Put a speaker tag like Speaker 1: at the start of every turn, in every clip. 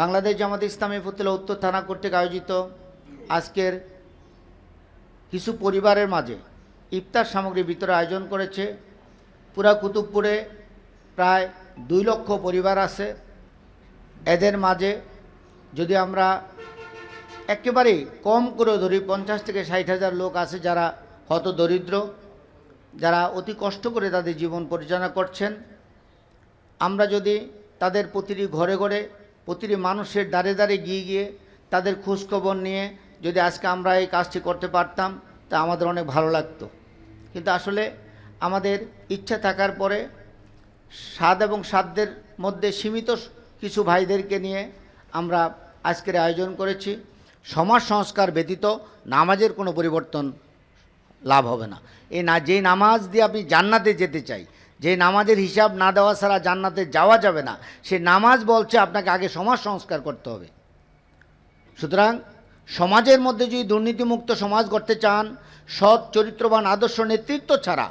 Speaker 1: বাংলাদেশ জামাত ইসলামী ফতুল্লা উত্তর থানা কর্তৃক আয়োজিত আজকের কিছু পরিবারের মাঝে ইফতার সামগ্রী বিতরণ আয়োজন করেছে। পুরা কুতুবপুরে প্রায় দুই লক্ষ পরিবার আছে। এদের মাঝে যদি আমরা একেবারে কম করে ধরি, পঞ্চাশ থেকে ষাট হাজার লোক আছে যারা হত দরিদ্র, যারা অতি কষ্ট করে তাদের জীবন পরিচালনা করছেন। আমরা যদি তাদের প্রতিটি ঘরে ঘরে প্রতিটি মানুষের দ্বারে দ্বারে গিয়ে গিয়ে তাদের খোঁজখবর নিয়ে যদি আজকে আমরা এই কাজটি করতে পারতাম, তা আমাদের অনেক ভালো লাগতো। কিন্তু আসলে আমাদের ইচ্ছা থাকার পরে স্বাদ এবং সাধ্যের মধ্যে সীমিত কিছু ভাইদেরকে নিয়ে আমরা আজকের আয়োজন করেছি। সমাজ সংস্কার ব্যতীত নামাজের কোনো পরিবর্তন লাভ হবে না। এই না, যেই নামাজ দিয়ে আপনি জান্নাতে যেতে চাই যে নামাজের হিসাব না দেওয়া ছাড়া জান্নাতে যাওয়া যাবে না, সে নামাজ বলছে আপনাকে আগে সমাজ সংস্কার করতে হবে। সুতরাং সমাজের মধ্যে যদি দুর্নীতিমুক্ত সমাজ করতে চান, সৎ, চরিত্রবান, আদর্শ নেতৃত্ব ছাড়া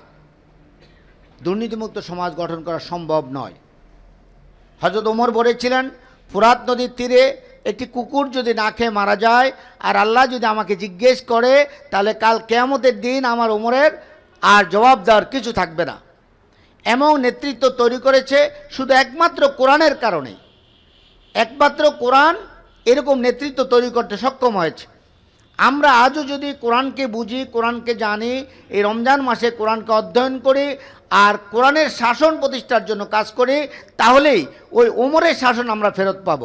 Speaker 1: দুর্নীতিমুক্ত সমাজ গঠন করা সম্ভব নয়। হজরত ওমর বলেছিলেন, ফুরাত নদীর তীরে একটি কুকুর যদি না খেয়ে মারা যায়, আর আল্লাহ যদি আমাকে জিজ্ঞেস করে, তাহলে কাল কেয়ামতের দিন আমার ওমরের আর জবাব দেওয়ার কিছু থাকবে না। এমন নেতৃত্ব তৈরি করেছে শুধু একমাত্র কোরআনের কারণে। একমাত্র কোরআন এরকম নেতৃত্ব তৈরি করতে সক্ষম হয়েছে। আমরা আজও যদি কোরআনকে বুঝি, কোরআনকে জানি, এই রমজান মাসে কোরআনকে অধ্যয়ন করি আর কোরআনের শাসন প্রতিষ্ঠার জন্য কাজ করি, তাহলেই ওই ওমরের শাসন আমরা ফেরত পাব।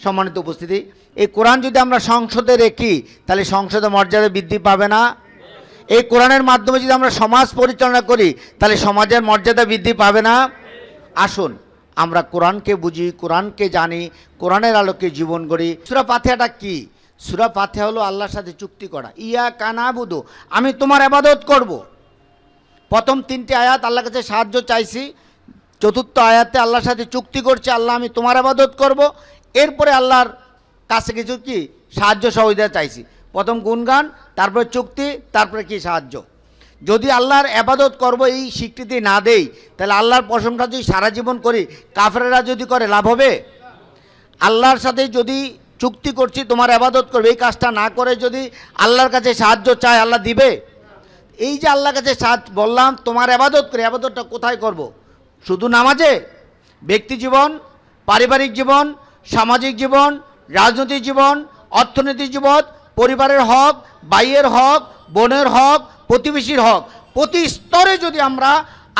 Speaker 1: সম্মানিত উপস্থিতি, এই কোরআন যদি আমরা সংসদে রেখি, তাহলে সংসদে মর্যাদা বৃদ্ধি পাবে না। এই কোরআনের মাধ্যমে যদি আমরা সমাজ পরিচালনা করি, তাহলে সমাজের মর্যাদা বৃদ্ধি পাবে না? আসুন, আমরা কোরআনকে বুঝি, কোরআনকে জানি, কোরআনের আলোকে জীবন গড়ি। সুরা পাথিয়াটা কি? সুরা পাথিয়া হলো আল্লাহর সাথে চুক্তি করা। ইয়া কানা বুধু আমি তোমার আবাদত করব। প্রথম তিনটি আয়াত আল্লাহর কাছে সাহায্য চাইছি। চতুর্থ আয়াতে আল্লাহর সাথে চুক্তি করছে, আল্লাহ আমি তোমার আবাদত করব। এরপরে আল্লাহর কাছে কিছু কি? সাহায্য সহযোগিতা চাইছি। প্রথম গুণগান, তারপরে চুক্তি, তারপরে কি সাহায্য। যদি আল্লাহর আবাদত করব, এই স্বীকৃতি না দেই, তাহলে আল্লাহর প্রশংসা যদি সারা জীবন করি কাফেরা যদি করে, লাভ হবে? আল্লাহর সাথে যদি চুক্তি করছি, তোমার আবাদত করবে, এই কাজটা না করে যদি আল্লাহর কাছে সাহায্য চায় আল্লাহ দিবে? এই যে আল্লাহর কাছে সাহায্য, বললাম, তোমার আবাদত করে, আবাদতটা কোথায় করব। শুধু নামাজে? ব্যক্তি জীবন, পারিবারিক জীবন, সামাজিক জীবন, রাজনৈতিক জীবন, অর্থনৈতিক জীবন পরিবারের হক বাইয়ের হক, বোনের হক, প্রতিবেশীর হক। প্রতি স্তরে যদি আমরা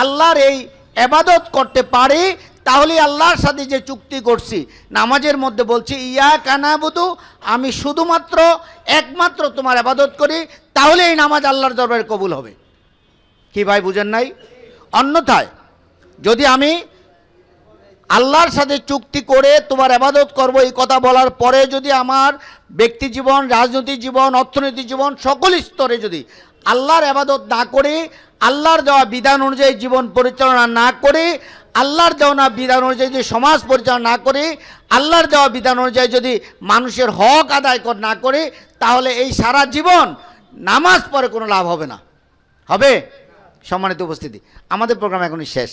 Speaker 1: আল্লাহর এই এবাদত করতে পারি, তাহলে আল্লাহর সাথে যে চুক্তি করছি, নামাজের মধ্যে বলছি ইয়া কানাবুদু আমি শুধুমাত্র, একমাত্র তোমার আবাদত করি, তাহলে এই নামাজ আল্লাহর দরবারে কবুল হবে। কি ভাই, বুঝেন নাই? অন্যথায়, যদি আমি আল্লাহর সাথে চুক্তি করে তোমার আবাদত করব। এই কথা বলার পরে যদি আমার ব্যক্তি জীবন, রাজনৈতিক জীবন, অর্থনৈতিক জীবন সকল স্তরে যদি আল্লাহর আবাদত না করে, আল্লাহর দেওয়া বিধান অনুযায়ী জীবন পরিচালনা না করে, আল্লাহর দেওয়া বিধান অনুযায়ী যদি সমাজ পরিচালনা না করে, আল্লাহর দেওয়া বিধান অনুযায়ী যদি মানুষের হক আদায় না করে, তাহলে এই সারা জীবন নামাজ পরে কোনো লাভ হবে না। হবে? সম্মানিত উপস্থিতি। আমাদের প্রোগ্রাম এখনই শেষ।